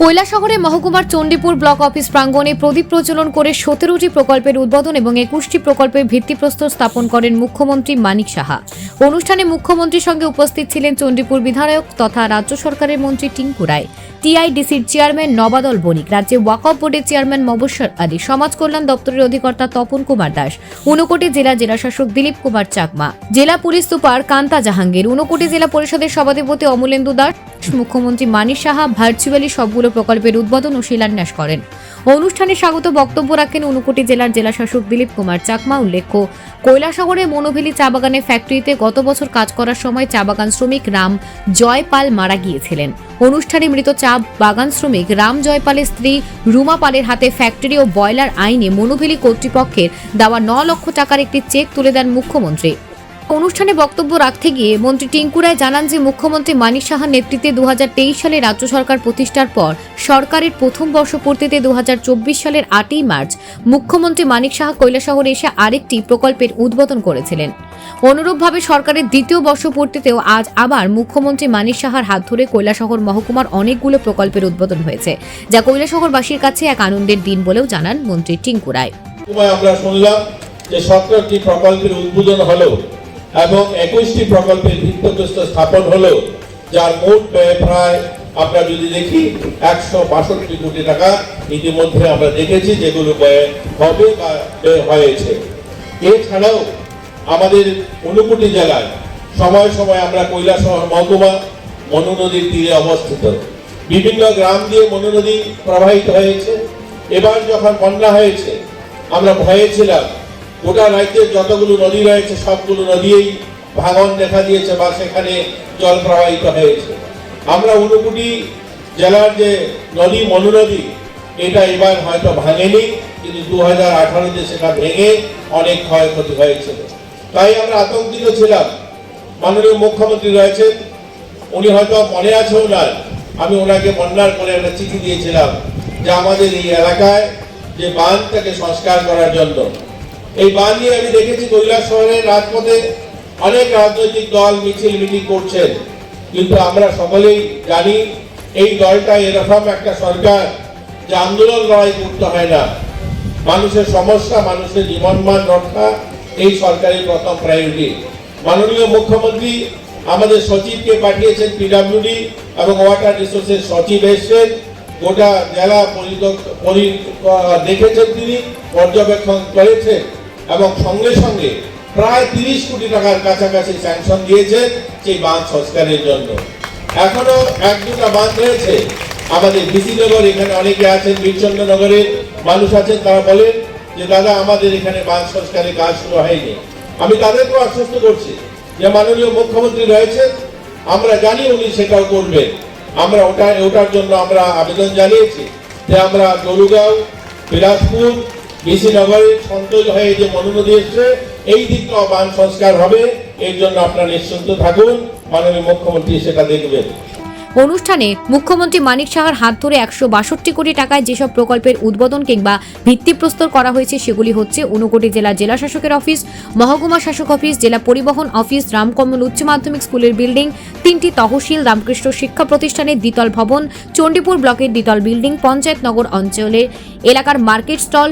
কৈলাসহরে মহকুমার Chandipur block office প্রাঙ্গণে প্রদীপ প্রজ্বলন করে সতেরোটি প্রকল্পের উদ্বোধন এবং একুশটি প্রকল্পের ভিত্তিপ্রস্তর স্থাপন করেন মুখ্যমন্ত্রী মানিক সাহা। অনুষ্ঠানে মুখ্যমন্ত্রীর সঙ্গে উপস্থিত ছিলেন চণ্ডীপুর বিধায়ক তথা রাজ্য সরকারের মন্ত্রী টিঙ্কু রায়, টিআইডিসির চেয়ারম্যান নবাদল বণিক রাজ্যে ওয়াকফ বোর্ডের চেয়ারম্যান মবস্বর আলী, সমাজ কল্যাণ দপ্তরের অধিকর্তা তপন কুমার দাস ঊনকোটি জেলা জেলাশাসক দিলীপ কুমার চাকমা, জেলা পুলিশ সুপার কান্তা জাহাঙ্গীর ঊনকোটি জেলা পরিষদের সভাধিপতি অমলেন্দু দাস মুখ্যমন্ত্রী মানিক সাহা ভার্চুয়ালি সবগুলো প্রকল্পের উদ্বোধন ও শিলান্যাস করেন। অনুষ্ঠানে স্বাগত বক্তব্য রাখেন ঊনকোটি জেলার জেলাশাসক দিলীপ কুমার চাকমা উল্লেখ্য কৈলাসহরের মনোভেলি চা বাগানের ফ্যাক্টরিতে গত বছর কাজ করার সময় চা বাগান শ্রমিক রাম জয়পাল মারা গিয়েছিলেন। অনুষ্ঠানে মৃত চা বাগান শ্রমিক রাম জয়পালের স্ত্রী রুমা পালের হাতে ফ্যাক্টরি ও বয়লার আইনে মনোভেলি কর্তৃপক্ষের দেওয়া ন লক্ষ টাকার একটি চেক তুলে দেন মুখ্যমন্ত্রী। অনুষ্ঠানে বক্তব্য রাখতে গিয়ে মন্ত্রী টিঙ্কুরায় জানান যে মুখ্যমন্ত্রী মানিক সাহার নেতৃত্বে দুহাজার তেইশ সালে রাজ্য সরকার প্রতিষ্ঠার পর সরকারের প্রথম বর্ষপূর্তিতে দুহাজার চব্বিশ সালের আটই মার্চ মুখ্যমন্ত্রী মানিক সাহা কৈলাসহরে এসে আরেকটি প্রকল্পের উদ্বোধন করেছিলেন। অনুরূপভাবে সরকারের দ্বিতীয় বর্ষপূর্তিতেও আজ আবার মুখ্যমন্ত্রী মানিক সাহার হাত ধরে কৈলাসহর মহকুমার অনেকগুলো প্রকল্পের উদ্বোধন হয়েছে, যা কৈলাসহরবাসীর কাছে এক আনন্দের দিন বলেও জানান মন্ত্রী টিঙ্কুরায় আমরা শুনলাম যে প্রকল্পের উদ্বোধন হলো? এবং একুশটি প্রকল্পের ভিত্তিপ্রস্তর স্থাপন হলো যার মোট ব্যয় প্রায় আমরা যদি দেখি, একশো বাষট্টি কোটি টাকা ইতিমধ্যে আমরা দেখেছি যেগুলো ব্যয় হবে বা হয়েছে। এছাড়াও আমাদের ঊনকোটি জেলায় সময় সময় আমরা কৈলাসহর মহকুমা মনু নদীর তীরে অবস্থিত। বিভিন্ন গ্রাম দিয়ে মনু নদী প্রবাহিত হয়েছে। এবার যখন বন্যা হয়েছে, আমরা ভয়ে ছিলাম গোটা রাজ্যের যতগুলো নদী রয়েছে, সবগুলো নদীই ভাঙন দেখা দিয়েছে বা সেখানে জল প্রবাহিত হয়েছে। আমরা ঊনকোটি জেলার যে নদী মনু নদী এটা এবার হয়তো ভাঙেনি, কিন্তু দু হাজার আঠারোতে সেটা ভেঙে অনেক ক্ষয়ক্ষতি হয়েছিল তাই আমরা আতঙ্কিত ছিলাম। মাননীয় মুখ্যমন্ত্রী রয়েছেন, উনি হয়তো মনে আছে ওনার আমি ওনাকে বন্যার করে একটা চিঠি দিয়েছিলাম যে আমাদের এই এলাকায় যে বাঁধটাকে সংস্কার করার জন্য এই বাঁধ নিয়ে আমি দেখেছি শহরের রাজপথে অনেক রাজনৈতিক দল মিছিল মিটিং করছেন। কিন্তু আমরা সকলেই জানি এই দলটা এরকম একটা সরকার যে আন্দোলন লড়াই করতে হয় না। মানুষের সমস্যা, মানুষের জীবনমান রক্ষা, এই সরকারের প্রথম প্রায়োরিটি মাননীয় মুখ্যমন্ত্রী আমাদের সচিবকে পাঠিয়েছেন পিডাব্লিউডি এবং ওয়াটার রিসোর্সের সচিব এসছেন। গোটা জেলা পরি- দেখেছেন তিনি, পর্যবেক্ষণ করেছেন। এবং সঙ্গে সঙ্গে প্রায় তিরিশ কোটি টাকার কাছাকাছি স্যাংশন দিয়েছেন সেই বাঁধ সংস্কারের জন্য। এখনও এক দুটা বাঁধ রয়েছে। আমাদের বিসিনগর এখানে অনেকে আছেন বীরচন্দ্রনগরের মানুষ আছেন, তারা বলেন যে, দাদা, আমাদের এখানে বাঁধ সংস্কারের কাজ শুরু হয়নি। আমি তাদেরকেও আশ্বস্ত করছি যে, মাননীয় মুখ্যমন্ত্রী রয়েছেন, আমরা জানি উনি সেটাও করবেন। আমরা ওটা ওটার জন্য আমরা আবেদন জানিয়েছি যে, আমরা গরুগাঁও বিলাসপুর সন্তোষ হয়ে যে এসছে, এই দিকটাও বান সংস্কার হবে, এর জন্য আপনারা নিশ্চিন্ত থাকুন। মাননীয় মুখ্যমন্ত্রী সেটা দেখবেন অনুষ্ঠানে মুখ্যমন্ত্রী মানিক সাহার হাত ধরে একশো বাষট্টি কোটি টাকায় যেসব প্রকল্পের উদ্বোধন কিংবা ভিত্তিপ্রস্তর করা হয়েছে, সেগুলি হচ্ছে ঊনকোটি জেলা জেলা শাসকের অফিস, মহকুমা শাসক অফিস, জেলা পরিবহন অফিস, রামকমল উচ্চ মাধ্যমিক স্কুলের বিল্ডিং, তিনটি তহসিল রামকৃষ্ণ শিক্ষা প্রতিষ্ঠানের দ্বিতল ভবন, চণ্ডীপুর ব্লকের দ্বিতল বিল্ডিং পঞ্চায়েত নগর অঞ্চলে এলাকার মার্কেট স্টল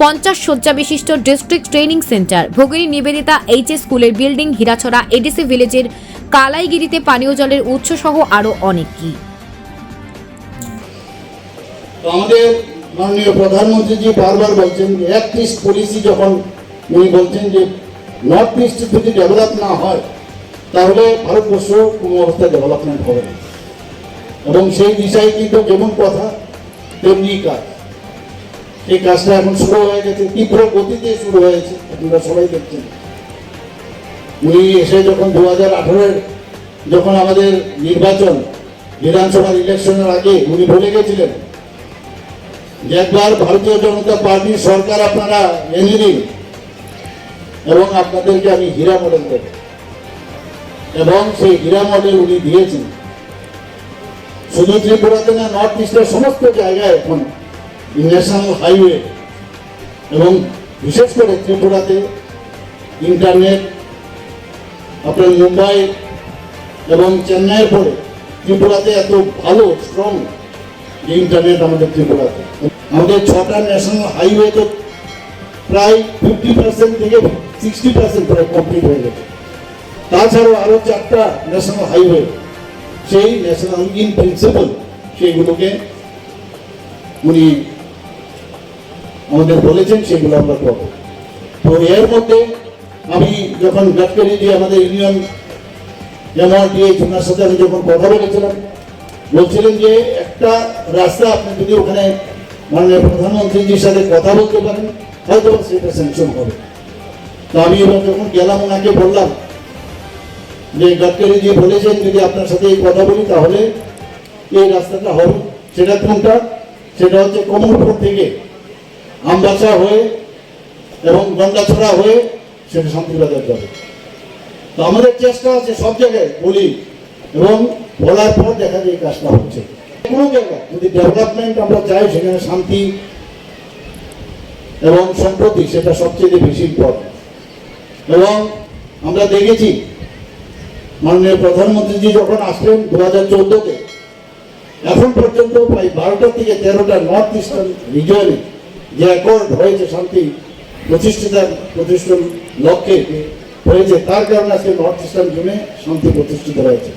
পঞ্চাশ শয্যা বিশিষ্ট district training centre Bhagini Nivedita HS স্কুলের বিল্ডিং হীরাছড়া এডিসি ভিলেজের কালাইগিরিতে পানীয় জলের উৎস সহ আরও অনেক কি। আমাদের মাননীয় বারবার বলছেন যে অ্যাক্ট ইস্ট পলিসি যখন উনি বলছেন যে নর্থ ইস্ট যদি ডেভেলপ না হয়, তাহলে ভারতবর্ষ কোনো অবস্থায় ডেভেলপমেন্ট হবে না। এবং সেই দিশায় কিন্তু যেমন কথা, তেমনি কাজ। এই কাজটা এখন শুরু হয়ে গেছে, তীব্র গতিতে শুরু হয়েছে, আপনারা সবাই দেখছেন। উনি এসে যখন দু হাজার যখন আমাদের নির্বাচন, বিধানসভার ইলেকশনের আগে উনি বলে গেছিলেন যে একবার ভারতীয় জনতা পার্টির সরকার আপনারা এনে দিন এবং আপনাদেরকে আমি হীরা মডেল দেব। এবং সেই হীরা মডেল উনি দিয়েছেন। শুধু ত্রিপুরাতে না নর্থ ইস্টের সমস্ত জায়গায় এখন ন্যাশনাল হাইওয়ে এবং বিশেষ করে ত্রিপুরাতে ইন্টারনেট, আপনার মুম্বাই এবং চেন্নাইয়ের পরে ত্রিপুরাতে এত ভালো স্ট্রং যে ইন্টারনেট আমাদের ত্রিপুরাতে। আমাদের ছটা ন্যাশনাল হাইওয়ে তো প্রায় ফিফটি পার্সেন্ট থেকে সিক্সটি পার্সেন্ট প্রায় কমপ্লিট হয়ে গেছে। তাছাড়াও আরও চারটা ন্যাশনাল হাইওয়ে সেই ন্যাশনাল ইন প্রিন্সিপাল সেইগুলোকে উনি আমাদের বলেছেন, সেগুলো আমরা করব। তো এর মধ্যে আমি যখন গাডকারি যে আমাদের ইউনিয়ন যেমন দিয়ে ওনার সাথে আমি যখন কথা বলেছিলাম, বলছিলেন যে একটা রাস্তা আপনি যদি ওখানে মাননীয় প্রধানমন্ত্রীজির সাথে কথা বলতে পারেন, হয়তো সেটা স্যাংশন হবে। তো আমি এবার যখন গেলাম, ওনাকে বললাম যে গাডকারি জি বলেছেন, যদি আপনার সাথে এই কথা বলি, তাহলে এই রাস্তাটা হবে। সেটা কোনটা? সেটা হচ্ছে কমলপুর থেকে আমবাসা হয়ে এবং গন্ডাছড়া হয়ে সেটা শান্তিবাজার যাবে তো আমাদের চেষ্টা আছে সব জায়গায় বলি এবং বলার পর দেখা যায় কাজটা হচ্ছে। কোনো জায়গায় যদি ডেভেলপমেন্ট আমরা চাই, সেখানে শান্তি এবং সম্প্রতি সেটা সবচেয়ে বেশি ইম্পর্টেন্ট এবং আমরা দেখেছি মাননীয় প্রধানমন্ত্রীজি যখন আসলেন দু হাজার চোদ্দোতে, এখন পর্যন্ত প্রায় বারোটা থেকে তেরোটা নর্থ ইস্টার্ন রিজনে যে অ্যাকর্ড হয়েছে শান্তি প্রতিষ্ঠিতার প্রতিষ্ঠান লক্ষ্যে হয়েছে, তার কারণে আজকে নর্থ ইস্টার্ন জোনে শান্তি প্রতিষ্ঠিত হয়েছে।